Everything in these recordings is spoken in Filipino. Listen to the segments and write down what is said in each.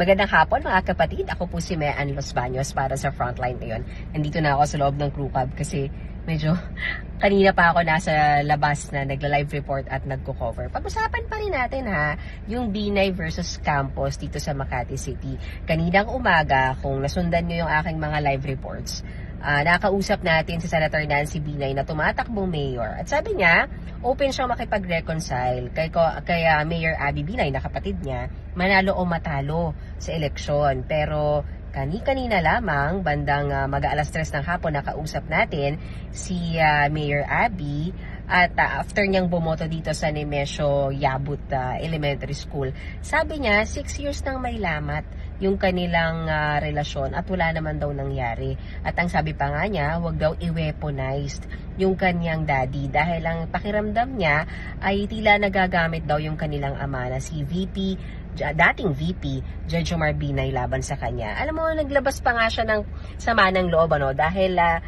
Magandang hapon mga kapatid. Ako po si Mean Los Baños para sa Frontline ngayon. Nandito na ako sa loob ng crew cab kasi medyo kanina pa ako nasa labas na nagla-live report at nagko-cover. Pag-usapan pa rin natin ha, yung Binay versus Campos dito sa Makati City. Kaninang umaga, kung nasundan nyo yung aking mga live reports, Ah, nakausap natin si Senator Nancy Binay na tumatakbong mayor. At sabi niya, open siyang makipag-reconcile kay, kay ah, Mayor Abby Binay na kapatid niya, manalo o matalo sa eleksyon. Pero kani-kanina lamang, bandang uh, mag-aalas 3 ng hapon, nakausap natin si ah, Mayor Abby at ah, after niyang bumoto dito sa Nemesio Yabut ah, Elementary School, sabi niya, 6 years nang may lamat yung kanilang ah, relasyon at wala naman daw nangyari. At ang sabi pa nga niya, wag daw i-weaponized yung kanyang daddy dahil ang pakiramdam niya ay tila nagagamit daw yung kanilang ama na si VP dating VP, Judge Omar Binay laban sa kanya. Alam mo, naglabas pa nga siya ng sama ng loob, ano, dahil ah,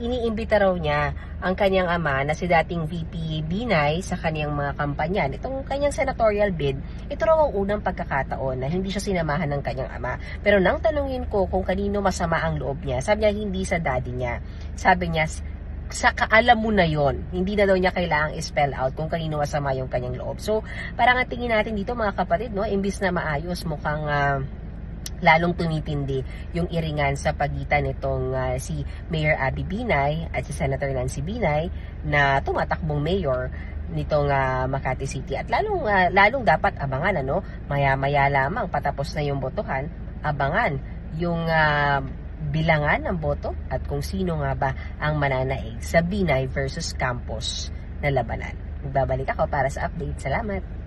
iniimbita raw niya ang kanyang ama na si dating VP Binay sa kanyang mga kampanya. Itong kanyang senatorial bid, ito raw ang unang pagkakataon na hindi siya sinamahan ng kanyang ama. Pero nang tanungin ko kung kanino masama ang loob niya, sabi niya hindi sa daddy niya. Sabi niya, sa kaalam mo na yon hindi na daw niya kailangang i-spell out kung kanino masama yung kanyang loob. So, parang ang tingin natin dito mga kapatid, no, imbis na maayos, mukhang ah, lalong tumitindi yung iringan sa pagitan nitong ah, si Mayor Abby Binay at si Senator Nancy Binay na tumatakbong mayor nitong ah, Makati City at lalong ah, lalong dapat abangan ano maya-maya lamang patapos na yung botohan abangan yung ah, bilangan ng boto at kung sino nga ba ang mananaig sa Binay versus Campos na labanan. Magbabalik ako para sa update. Salamat!